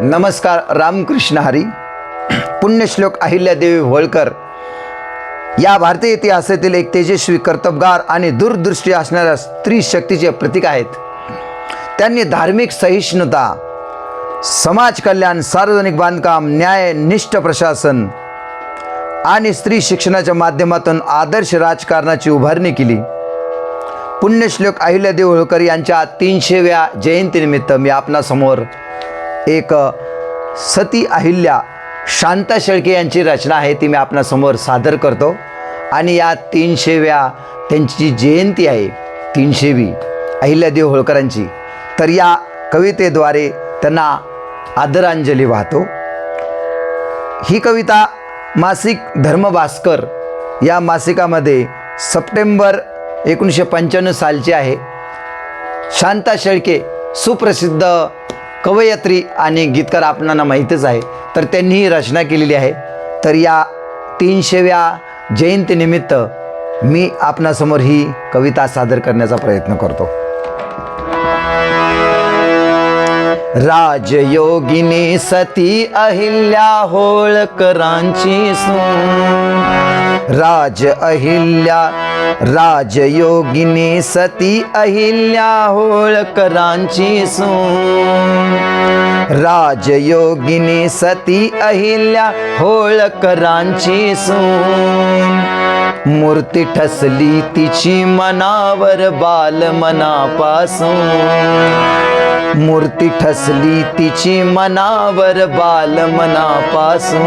नमस्कार रामकृष्ण हरी. पुण्यश्लोक अहिल्यादेवी होळकर. या भारतीय इतिहासातील एक तेजस्वी कर्तबगार आणि दूरदृष्टी असणाऱ्या स्त्री शक्तीचे प्रतीक आहेत. त्यांनी धार्मिक सहिष्णुता समाज कल्याण सार्वजनिक बांधकाम न्याय निष्ठ प्रशासन आणि स्त्री शिक्षणाच्या माध्यमातून आदर्श राजकारणाची उभारणी केली. पुण्यश्लोक अहिल्यादेवी होळकर यांच्या तीनशेव्या जयंतीनिमित्त मी आपणासमोर एक सती अहिल्या शांता शेळके यांची रचना आहे ती मी आपणासमोर सादर करतो. आणि या तीनशेव्या त्यांची जी जयंती आहे तीनशेवी अहिल्यादेव होळकरांची. तर या कवितेद्वारे त्यांना आदरांजली वाहतो. ही कविता मासिक धर्मभास्कर या मासिकामध्ये सप्टेंबर एकोणीसशे पंच्याण्णव सालची आहे. शांता शेळके सुप्रसिद्ध कवयत्री आणि गीतकार आपणांना माहीतच आहे. तर त्यांनी ही रचना केलेली आहे. तर या तीनशेव्या जयंतीनिमित्त मी आपणासमोर ही कविता सादर करण्याचा प्रयत्न करतो. राजयोगिनी सती अहिल्या होळकरांची सून. राज अहिल्या राजयोगिनी सती अहिल्या होळकरांची सून. राजयोगिनी सती अहिल्या होळकरांची सून. मूर्ती ठसली तिची मनावर बाल मनापासून मूर्ती ठसली तिची मनावर बाल मनापासून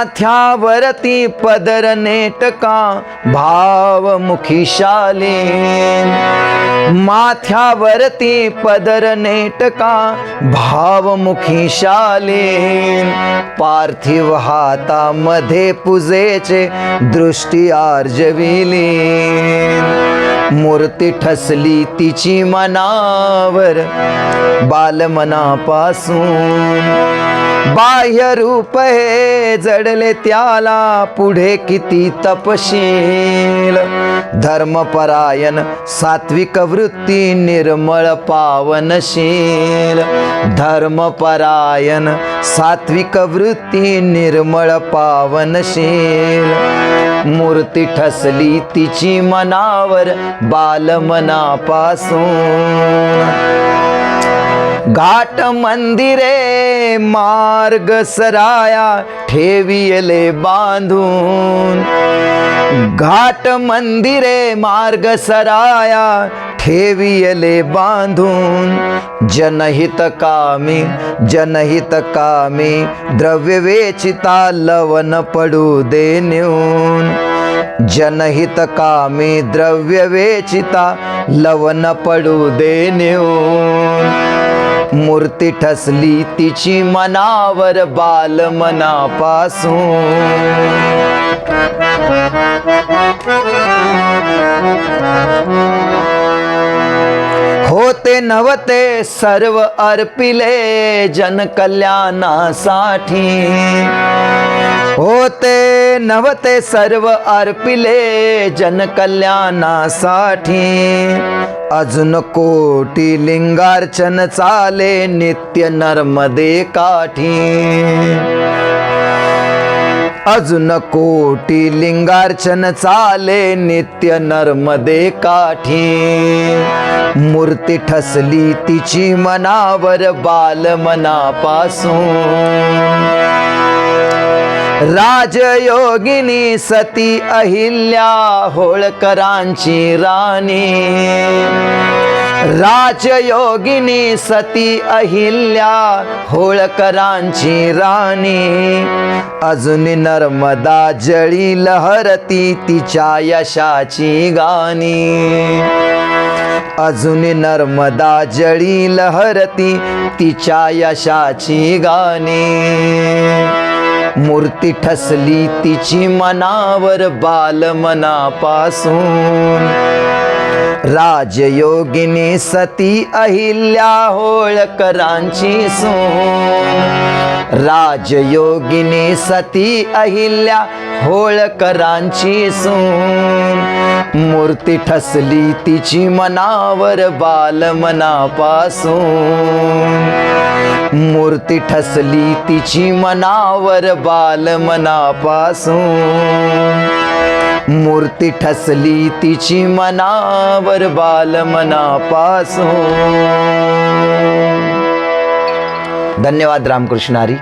माथ्यावरती पदर नेटका भावमुखी शालीन माथ्यावरती पदर नेटका भावमुखी शालीन पार्थिव हातामध्ये पूजेचे दृष्टी आर्जविली. मूर्ती ठसली तिची मनावर बालमनापासून. बाह्य रूप हे जडले त्याला पुढे किती तपशील. धर्मपरायण सात्विक वृत्ती निर्मळ पावनशील. धर्मपरायण सात्विक वृत्ती निर्मळ पावनशील. मूर्ती ठसली तिची मनावर बालमनापासून. घाट मंदिरे मार्ग सराया ठेवियले बांधून घाट मंदिरे मार्ग सराया ठेवियले बांधून जनहित कामी जनहित कामी द्रव्य वेचिता लवन पडू दे नेऊन जनहित कामी द्रव्य वेचिता लवन पडू दे नेऊन मूर्ती ठसली तिची मनावर बाल मनापासून. होते नवते सर्व अर्पिले जनकल्याणासाठी. होते नवते सर्व अर्पिले जनकल्याणासाठी. अजून कोटी लिंगार्चन चाले नित्य नर्मदे काठी. अजून कोटी लिंगार्चन चाले नित्य नर्मदे काठी. मूर्ती ठसली तिची मनावर बाल मनापासून राजयोगिनी सती अहिल्या होळकरांची राणी. राजयोगिनी सती अहिल्या होळकरांची राणी. अजून नर्मदा जळी लहरती तिच्या यशाची गाणी. अजून नर्मदा जळी लहरती तिच्या यशाची गाणी. मूर्ती ठसली तिची मनावर बाल मनापासून. राजयोगिनी सती अहिल्या होळकरांची सून. राजयोगिनी सती अहिल्या होळकरांची सून. मूर्ती ठसली तिची मनावर बाल मनापासून. मूर्ती ठसली तिची मनावर बाल मनापासून. मूर्ती ठसली तिची मनावर बाल मनापासून. धन्यवाद रामकृष्णारी.